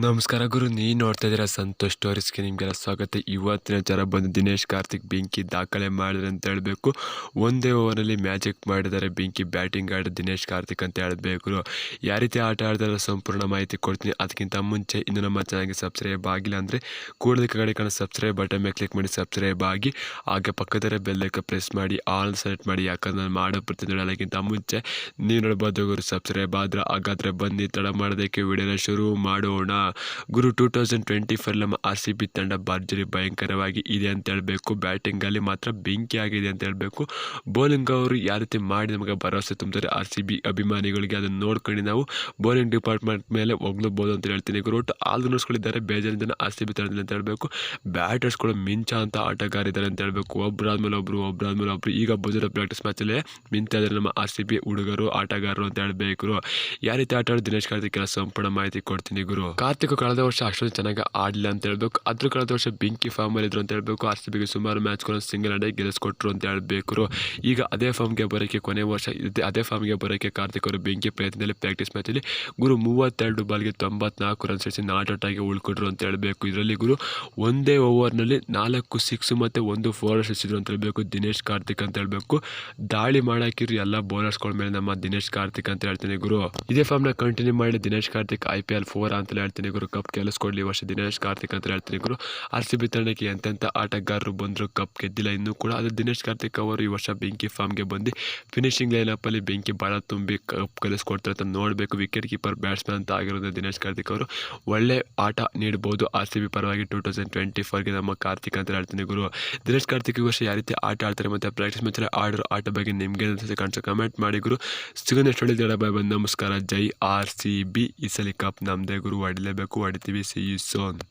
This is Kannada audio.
ನಮಸ್ಕಾರ ಗುರು, ನೀನು ನೋಡ್ತಾ ಇದ್ದೀರಾ ಸಂತೋಷ್ ಸ್ಟೋರೀಸ್ಗೆ ನಿಮಗೆಲ್ಲ ಸ್ವಾಗತ. ಇವತ್ತಿನ ಜನ ಬಂದು ದಿನೇಶ್ ಕಾರ್ತಿಕ್ ಬೆಂಕಿ ದಾಖಲೆ ಮಾಡಿದ್ರೆ ಅಂತ ಹೇಳಬೇಕು. ಒಂದೇ ಓವರಲ್ಲಿ ಮ್ಯಾಜಿಕ್ ಮಾಡಿದ್ದಾರೆ ಬೆಂಕಿ ಬ್ಯಾಟಿಂಗ್ ಆಡಿದ ದಿನೇಶ್ ಕಾರ್ತಿಕ್ ಅಂತ ಹೇಳಬೇಕು ಯಾವ ರೀತಿ ಆಟ ಆಡಿದ್ರೆ ಸಂಪೂರ್ಣ ಮಾಹಿತಿ ಕೊಡ್ತೀನಿ. ಅದಕ್ಕಿಂತ ಮುಂಚೆ ಇನ್ನು ನಮ್ಮ ಚೆನ್ನಾಗಿ ಸಬ್ಸ್ಕ್ರೈಬ್ ಆಗಿಲ್ಲ ಅಂದರೆ ಕೂಡಲೇ ಕಡೆ ಕಾಣೋ ಸಬ್ಸ್ಕ್ರೈಬ್ ಬಟನ್ ಮೇಲೆ ಕ್ಲಿಕ್ ಮಾಡಿ ಸಬ್ಸ್ಕ್ರೈಬ್ ಆಗಿ. ಹಾಗೆ ಪಕ್ಕದಲ್ಲೇ ಬೆಲ್ಲಕ್ಕೆ ಪ್ರೆಸ್ ಮಾಡಿ, ಆಲ್ ಸೆಲೆಕ್ಟ್ ಮಾಡಿ. ಯಾಕಂದ್ರೆ ನಾನು ಮಾಡೋ ಪ್ರತಿ ಅದಕ್ಕಿಂತ ಮುಂಚೆ ನೀವು ನೋಡಬಹುದು ಸಬ್ಸ್ಕ್ರೈಬ್ ಆದ್ರೆ ಹಾಗಾದರೆ ಬನ್ನಿ, ತಡ ಮಾಡೋದಕ್ಕೆ ವಿಡಿಯೋನ ಶುರು ಮಾಡೋಣ. ಗುರು ಟೂ ತೌಸಂಡ್ ಟ್ವೆಂಟಿ ಫೋರ್ ನಮ್ಮ ಆರ್ ಸಿ ಬಿ ತಂಡ ಭರ್ಜರಿ ಭಯಂಕರವಾಗಿ ಇದೆ ಅಂತ ಹೇಳಬೇಕು. ಬ್ಯಾಟಿಂಗಲ್ಲಿ ಮಾತ್ರ ಬೆಂಕಿ ಆಗಿದೆ ಅಂತ ಹೇಳಬೇಕು. ಬೌಲಿಂಗ್ ಅವರು ಯಾವ ರೀತಿ ಮಾಡಿ ನಮಗೆ ಭರವಸೆ ತುಂಬ್ತಾರೆ ಆರ್ ಸಿ ಬಿ ಅಭಿಮಾನಿಗಳಿಗೆ ಅದನ್ನು ನೋಡ್ಕೊಂಡು ನಾವು ಬೌಲಿಂಗ್ ಡಿಪಾರ್ಟ್ಮೆಂಟ್ ಮೇಲೆ ಹೋಗ್ಲೂಬೋದು ಅಂತ ಹೇಳ್ತೀನಿ. ಗುರು, ಒಟ್ಟು ಆಲ್ರೌಂಡರ್ಸ್ಗಳಿದ್ದಾರೆ ಬೇಜಾರು ಜನ ಆರ್ ಸಿ ಬಿ ತಂಡದಲ್ಲಿ ಅಂತ ಹೇಳಬೇಕು. ಬ್ಯಾಟರ್ಸ್ಗಳು ಮಿಂಚ ಅಂತ ಆಟಗಾರಿದ್ದಾರೆ ಅಂತ ಹೇಳಬೇಕು. ಒಬ್ಬರಾದ್ಮೇಲೆ ಒಬ್ಬರು ಒಬ್ಬರಾದ್ಮೇಲೆ ಒಬ್ಬರು ಈಗ ಬಜರ ಪ್ರಾಕ್ಟೀಸ್ ಮ್ಯಾಚಲ್ಲೇ ಮಿಂತ ಇದ್ದಾರೆ ನಮ್ಮ ಆರ್ ಸಿ ಬಿ ಹುಡುಗರು, ಆಟಗಾರರು ಅಂತ ಹೇಳಬೇಕು. ಯಾವ ರೀತಿ ಆಟ ಆಡೋದು ದಿನೇಶ್ ಕಾರ್ತಿಕ್ ಸಂಪೂರ್ಣ ಮಾಹಿತಿ ಕೊಡ್ತೀನಿ ಗುರು. ಕಾರ್ತಿಕ್ ಕಳೆದ ವರ್ಷ ಅಷ್ಟೊಂದು ಚೆನ್ನಾಗಿ ಆಡಲಿಲ್ಲ ಅಂತ ಹೇಳ್ಬೇಕು. ಅದ್ರ ಕಳೆದ ವರ್ಷ ಬೆಂಕಿ ಫಾರ್ಮಲ್ಲಿ ಇದ್ರು ಅಂತ ಹೇಳ್ಬೇಕು. ಆರ್ ಸಿ ಬಿಗೆ ಸುಮಾರು ಮ್ಯಾಚ್ಗಳನ್ನು ಸಿಂಗಲ್ ಆಡಿ ಗೆಲ್ಲಿಸ್ಕೊಟ್ರು ಅಂತ ಹೇಳ್ಬೇಕು ಈಗ ಅದೇ ಫಾರ್ಮ್ಗೆ ಬರೋಕ್ಕೆ ಕೊನೆ ವರ್ಷ ಇದೆ. ಅದೇ ಫಾರ್ಮ್ಗೆ ಬರೋಕ್ಕೆ ಕಾರ್ತಿಕ್ ಅವರು ಬೆಂಕಿ ಪ್ರಯತ್ನದಲ್ಲಿ ಪ್ರಾಕ್ಟೀಸ್ ಮ್ಯಾಚಲ್ಲಿ ಗುರು ಮೂವತ್ತೆರಡು ಬಾಲ್ಗೆ ತೊಂಬತ್ನಾಲ್ಕು ರನ್ ಸೇರಿಸಿ ನಾಟ್ ಔಟ್ ಆಗಿ ಉಳ್ಕೊಟ್ರು ಅಂತ ಹೇಳಬೇಕು. ಇದರಲ್ಲಿ ಗುರು ಒಂದೇ ಓವರ್ನಲ್ಲಿ ನಾಲ್ಕು ಸಿಕ್ಸ್ ಮತ್ತು ಒಂದು ಫೋರ್ ಎಸೆಸಿದ್ರು ಅಂತ ಹೇಳಬೇಕು. ದಿನೇಶ್ ಕಾರ್ತಿಕ್ ಅಂತ ಹೇಳಬೇಕು. ದಾಳಿ ಮಾಡಾಕಿರು ಎಲ್ಲ ಬೌಲರ್ಸ್ಗಳ ಮೇಲೆ ನಮ್ಮ ದಿನೇಶ್ ಕಾರ್ತಿಕ್ ಅಂತ ಹೇಳ್ತೀನಿ ಗುರು. ಇದೇ ಫಾರ್ಮ್ನ ಕಂಟಿನ್ಯೂ ಮಾಡಿ Dinesh Karthik I P L four ಅಂತ ಹೇಳ್ತೀನಿ. ಗುರು ಕಪ್ ಗೆಲ್ಲಿಸ್ಕೊಡ್ಲಿ ವರ್ಷ ದಿನೇಶ್ ಕಾರ್ತಿಕ್ ಅಂತ ಹೇಳ್ತೀನಿ ಗುರು. ಆರ್ ಸಿ ಬಿ ತಂಡಕ್ಕೆ ಎಂತೆಂಥ ಆಟಗಾರರು ಬಂದರು ಕಪ್ ಗೆದ್ದಿಲ್ಲ. ಇನ್ನೂ ಕೂಡ ಅದು ದಿನೇಶ್ ಕಾರ್ತಿಕ್ ಅವರು ಈ ವರ್ಷ ಬೆಂಕಿ ಫಾರ್ಮ್ಗೆ ಬಂದು ಫಿನಿಶಿಂಗ್ ಲೈನಪ್ಪಲ್ಲಿ ಬೆಂಕಿ ಭಾಳ ತುಂಬಿ ಕಪ್ ಗೆಲ್ಲಿಸ್ಕೊಡ್ತಾರೆ ಅಂತ ನೋಡಬೇಕು. ವಿಕೆಟ್ ಕೀಪರ್ ಬ್ಯಾಟ್ಸ್ಮನ್ ಅಂತ ಆಗಿರೋದು ದಿನೇಶ್ ಕಾರ್ತಿಕ್ ಅವರು ಒಳ್ಳೆ ಆಟ ನೀಡ್ಬೋದು. ಆರ್ ಸಿ ಪರವಾಗಿ ಟೂ ತೌಸಂಡ್ ಟ್ವೆಂಟಿ ಫೋರ್ಗೆ ನಮ್ಮ ಕಾರ್ತಿಕ್ ಅಂತ ಹೇಳ್ತೀನಿ ಗುರು. ದಿನೇಶ್ ಕಾರ್ತಿಕ್ ಈ ವರ್ಷ ಯಾವ ರೀತಿ ಆಟ ಆಡ್ತಾರೆ ಮತ್ತು ಪ್ರಾಕ್ಟೀಸ್ ಮ್ಯಾಚಲ್ಲಿ ಆಡೋ ಆಟ ಬಗ್ಗೆ ನಿಮಗೆ ಕಾಣಿಸೋ ಕಮೆಂಟ್ ಮಾಡಿ ಗುರು. ಸಿಗೋದು ಎಷ್ಟು ಬಾಯ್ ಬಂದು ನಮಸ್ಕಾರ. ಜೈ ಆರ್ ಸಿ ಬಿ. ಈ ಕಪ್ ನಮ್ಮದೇ ಗುರು. ಹೊಡಿಲೇಬೇಕು tobacco you soon.